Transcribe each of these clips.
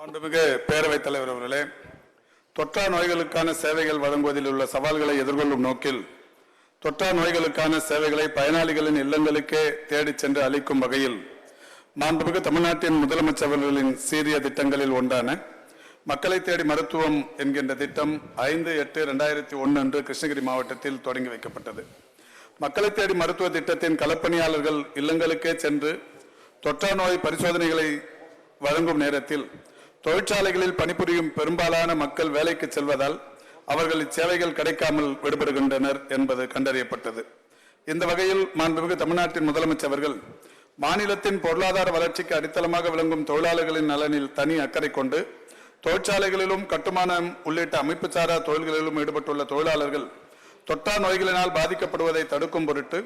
மாண்புமிகு பேரவைத் தலைவர் அவர்களே தொற்றா நோய்களுக்கான சேவைகள் வழங்குவதில் உள்ள சவால்களை எதிர்கொள்ளும் நோக்கில் தொற்றா நோய்களுக்கான சேவைகளை பயனாளிகளின் இல்லங்களுக்கே தேடிச் சென்று அளிக்கும் வகையில் மாண்புமிகு தமிழ்நாட்டின் முதலமைச்சர்களின் சீரிய திட்டங்களில் ஒன்றான மக்களை தேடி மருத்துவம் என்கின்ற திட்டம் ஐந்து எட்டு ரெண்டாயிரத்தி ஒன்று அன்று கிருஷ்ணகிரி மாவட்டத்தில் தொடங்கி வைக்கப்பட்டது. மக்களை தேடி மருத்துவ திட்டத்தின் களப்பணியாளர்கள் இல்லங்களுக்கே சென்று தொற்றா நோய் பரிசோதனைகளை வழங்கும் நேரத்தில் தொழிற்சாலைகளில் பணிபுரியும் பெரும்பாலான மக்கள் வேலைக்கு செல்வதால் அவர்கள் இச்சேவைகள் கிடைக்காமல் விடுபடுகின்றனர் என்பது கண்டறியப்பட்டது. இந்த வகையில் மாண்புமிகு தமிழ்நாட்டின் முதலமைச்சர் அவர்கள் மாநிலத்தின் பொருளாதார வளர்ச்சிக்கு அடித்தளமாக விளங்கும் தொழிலாளர்களின் நலனில் தனி அக்கறை கொண்டு தொழிற்சாலைகளிலும் கட்டுமானம் உள்ளிட்ட அமைப்புசாரா தொழில்களிலும் ஈடுபட்டுள்ள தொழிலாளர்கள் தொற்றா நோய்களினால் பாதிக்கப்படுவதை தடுக்கும் பொருட்டு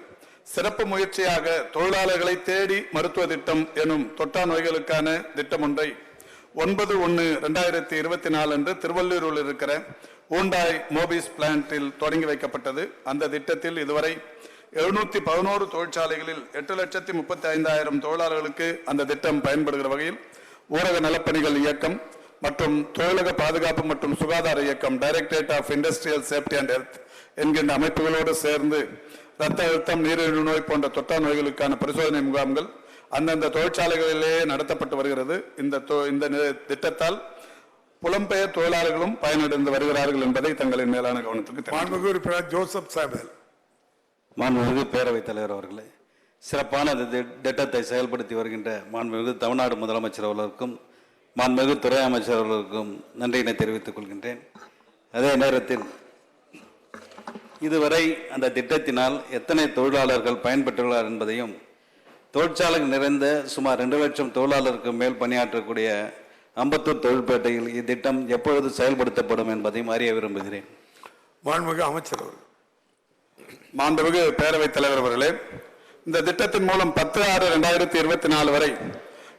சிறப்பு முயற்சியாக தொழிலாளர்களை தேடி மருத்துவ திட்டம் எனும் தொற்றா நோய்களுக்கான திட்டம் ஒன்றை ஒன்பது ஒன்று ரெண்டாயிரத்தி இருபத்தி நாலு அன்று திருவள்ளூரில் இருக்கிற ஊண்டாய் மோபிஸ் பிளான்ட்டில் தொடங்கி வைக்கப்பட்டது. அந்த திட்டத்தில் இதுவரை எழுநூத்தி பதினோரு தொழிற்சாலைகளில் எட்டு லட்சத்தி முப்பத்தி ஐந்தாயிரம் தொழிலாளர்களுக்கு அந்த திட்டம் பயன்படுகிற வகையில் ஊரக நலப்பணிகள் இயக்கம் மற்றும் தொழிலக பாதுகாப்பு மற்றும் சுகாதார இயக்கம் directorate of industrial safety and health என்கின்ற அமைப்புகளோடு சேர்ந்து இரத்த அழுத்தம் நீரிழிவு நோய் போன்ற தொற்றா நோய்களுக்கான பரிசோதனை முகாம்கள் அந்தந்த தொழிற்சாலைகளிலேயே நடத்தப்பட்டு வருகிறது. இந்த தொ- இந்த திட்டத்தால் புலம்பெயர் தொழிலாளர்களும் பயனடைந்து வருகிறார்கள் என்பதை தங்களின் மேலான கவனத்துக்கு தெரிவித்துக் மாண்புமிகு உறுப்பினர் ஜோசப் சாமுவேல் மாண்புமிகு பேரவைத் தலைவர் அவர்களே சிறப்பான திட்டத்தை செயல்படுத்தி வருகின்ற மாண்புமிகு தமிழ்நாடு முதலமைச்சர் அவர்களுக்கும் மாண்புமிகு துறை அமைச்சர் அவர்களுக்கும் நன்றியினை தெரிவித்துக் கொள்கின்றேன். அதே நேரத்தில் இதுவரை அந்த திட்டத்தினால் எத்தனை தொழிலாளர்கள் பயன்பெற்றுள்ளார் என்பதையும் தொழிற்சாலைகள் நிறைந்த சுமார் ரெண்டு லட்சம் தொழிலாளருக்கு மேல் பணியாற்றக்கூடிய அம்பத்தூர் தொழிற்பேட்டையில் இத்திட்டம் எப்பொழுது செயல்படுத்தப்படும் என்பதையும் அறிய விரும்புகிறேன். மாண்புமிகு அமைச்சர் அவர்கள். மாண்புமிகு பேரவைத் தலைவர் அவர்களே இந்த திட்டத்தின் மூலம் பத்து ஆறு ரெண்டாயிரத்தி இருபத்தி நாலு வரை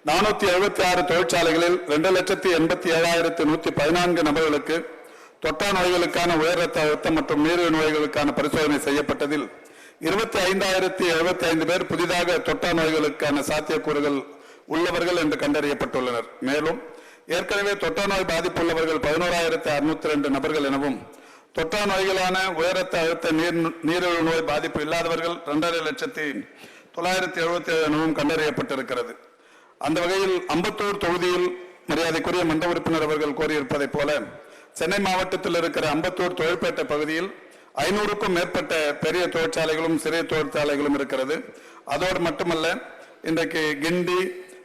நானூத்தி எழுபத்தி ஆறு தொழிற்சாலைகளில் ரெண்டு லட்சத்தி எண்பத்தி ஏழாயிரத்தி நூத்தி பதினான்கு நபர்களுக்கு தொற்றா நோய்களுக்கான உயர் ரத்த அழுத்தம் மற்றும் நீரிழிவு நோய்களுக்கான பரிசோதனை செய்யப்பட்டதில் இருபத்தி ஐந்தாயிரத்தி எழுபத்தி ஐந்து பேர் புதிதாக தொட்டா நோய்களுக்கான சாத்தியக்கூறுகள் உள்ளவர்கள் என்று கண்டறியப்பட்டுள்ளனர். மேலும் ஏற்கனவே தொட்டா நோய் பாதிப்புள்ளவர்கள் பதினோராயிரத்தி அறுநூத்தி ரெண்டு நபர்கள் எனவும் தொற்றா நோய்களான உயரத்த அழுத்த நீர் நீரிழிவு நோய் பாதிப்பு இல்லாதவர்கள் இரண்டரை லட்சத்தி தொள்ளாயிரத்தி எழுபத்தி ஏழு எனவும் கண்டறியப்பட்டிருக்கிறது. அந்த வகையில் அம்பத்தூர் தொகுதியில் மரியாதைக்குரிய மன்ற உறுப்பினர் அவர்கள் கோரியிருப்பதைப் போல சென்னை மாவட்டத்தில் இருக்கிற அம்பத்தூர் தொழிற்பேட்டை பகுதியில் ஐநூறுக்கும் மேற்பட்ட பெரிய தொழிற்சாலைகளும் சிறிய தொழிற்சாலைகளும் இருக்கிறது. அதோடு மட்டுமல்ல இன்றைக்கு கிண்டி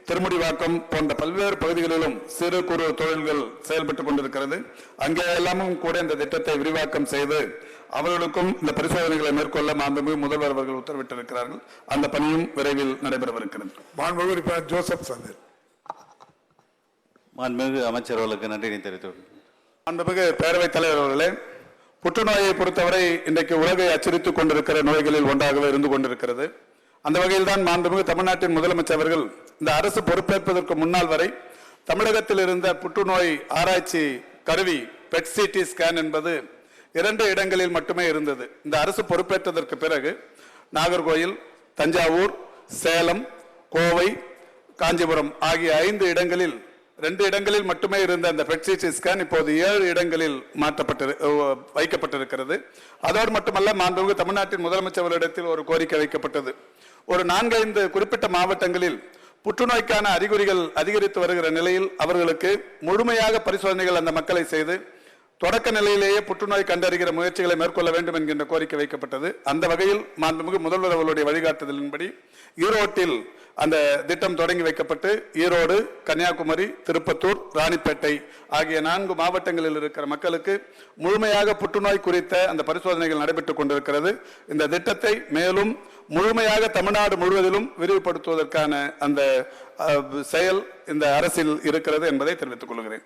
திருமுடிவாக்கம் போன்ற பல்வேறு பகுதிகளிலும் சிறு குறு தொழில்கள் செயல்பட்டுக் கொண்டிருக்கிறது. அங்கே எல்லாமும் கூட இந்த திட்டத்தை விரிவாக்கம் செய்து அவர்களுக்கும் இந்த பரிசோதனைகளை மேற்கொள்ள மாண்புமிகு முதல்வர் அவர்கள் உத்தரவிட்டிருக்கிறார்கள். அந்த பணியும் விரைவில் நடைபெறவிருக்கிறது. மாண்புமிகு ஜோசப் சாமுவேல் மாண்புமிகு அமைச்சர் அவர்களுக்கு நன்றியினை தெரிவித்துக் கொள்கிறேன். மாண்புமிகு பேரவைத் தலைவர் அவர்களே புற்றுநோயை பொறுத்தவரை இன்றைக்கு உலகை அச்சுறுத்திக் கொண்டிருக்கிற நோய்களில் ஒன்றாகவே இருந்து கொண்டிருக்கிறது. அந்த வகையில் தான் மாண்புமிகு தமிழ்நாட்டின் முதலமைச்சர் அவர்கள் இந்த அரசு பொறுப்பேற்பதற்கு முன்னால் வரை தமிழகத்தில் இருந்த புற்றுநோய் ஆராய்ச்சி கருவி பெட் சிடி ஸ்கேன் என்பது இரண்டு இடங்களில் மட்டுமே இருந்தது. இந்த அரசு பொறுப்பேற்றதற்கு பிறகு நாகர்கோயில் தஞ்சாவூர் சேலம் கோவை காஞ்சிபுரம் ஆகிய ஐந்து இடங்களில் ரெண்டு இடங்களில் மட்டுமே இருந்த அந்த பெட்சிடி ஸ்கேன் இப்போது ஏழு இடங்களில் மாற்றப்பட்டு வைக்கப்பட்டிருக்கிறது. அதோடு மட்டுமல்ல மாண்புமிகு தமிழ்நாட்டின் முதலமைச்சர்களிடத்தில் ஒரு கோரிக்கை வைக்கப்பட்டது. ஒரு நான்கைந்து குறிப்பிட்ட மாவட்டங்களில் புற்றுநோய்க்கான அறிகுறிகள் அதிகரித்து வருகிற நிலையில் அவர்களுக்கு முழுமையாக பரிசோதனைகள் அந்த மக்களை செய்து தொடக்க நிலையிலேயே புற்றுநோய் கண்டறிகிற முயற்சிகளை மேற்கொள்ள வேண்டும் என்கின்ற கோரிக்கை வைக்கப்பட்டது. அந்த வகையில் மாண்புமிகு முதல்வர் அவர்களுடைய வழிகாட்டுதலின்படி ஈரோட்டில் அந்த திட்டம் தொடங்கி வைக்கப்பட்டு ஈரோடு கன்னியாகுமரி திருப்பத்தூர் ராணிப்பேட்டை ஆகிய நான்கு மாவட்டங்களில் இருக்கிற மக்களுக்கு முழுமையாக புற்றுநோய் குறித்த அந்த பரிசோதனைகள் நடைபெற்றுக் கொண்டிருக்கிறது. இந்த திட்டத்தை மேலும் முழுமையாக தமிழ்நாடு முழுவதிலும் விரிவுபடுத்துவதற்கான அந்த செயல் இந்த அரசில் இருக்கிறது என்பதை தெரிவித்துக் கொள்கிறேன்.